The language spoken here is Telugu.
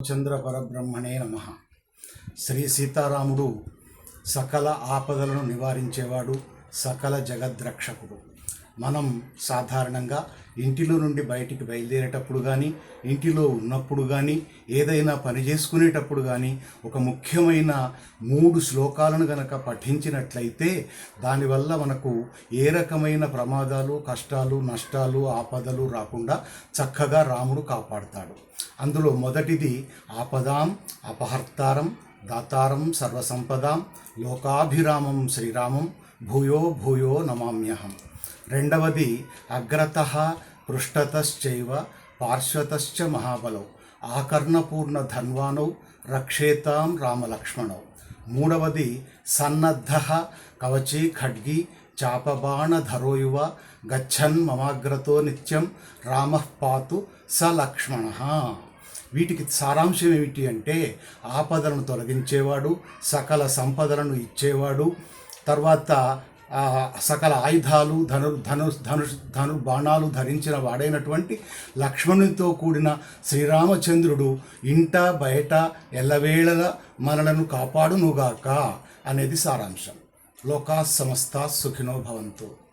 చంద్ర పరబ్రహ్మణే నమ. శ్రీ సీతారాముడు సకల ఆపదలను నివారించేవాడు సకల జగద్రక్షకుడు. మనం సాధారణంగా ఇంటిలో నుండి బయటికి బయలుదేరేటప్పుడు కానీ ఇంటిలో ఉన్నప్పుడు కానీ ఏదైనా పని చేసుకునేటప్పుడు కానీ ఒక ముఖ్యమైన మూడు శ్లోకాలను గనక పఠించినట్లయితే దానివల్ల మనకు ఏ రకమైన ప్రమాదాలు కష్టాలు నష్టాలు ఆపదలు రాకుండా చక్కగా రాముడు కాపాడుతాడు. అందులో మొదటిది ఆపదాం అపహర్తారం దాతారం సర్వసంపదాం లోకాభిరామం శ్రీరామం భూయో భూయో నమామ్యహం. రెండవది అగ్రత పృష్ఠతశ్చైవ పార్శ్వతశ్చ మహాబలౌ ఆకర్ణపూర్ణ ధన్వానౌ రక్షేతాం రామలక్ష్మణౌ. మూడవది సన్నద్ధ కవచీ ఖడ్గి చాపబాణధరోయువ గచ్చన్ మమాగ్రతో నిత్యం రామ పాతు స లక్ష్మణ వీటికి సారాంశం ఏమిటి అంటే ఆపదలను తొలగించేవాడు సకల సంపదలను ఇచ్చేవాడు తర్వాత సకల ఆయుధాలు ధను ధను ధను ధను బాణాలు ధరించిన వాడైనటువంటి లక్ష్మణునితో కూడిన శ్రీరామచంద్రుడు ఇంట బయట ఎల్లవేళల మనలను కాపాడునుగాక అనేది సారాంశం. లోకా సమస్త సుఖినో భవంతు.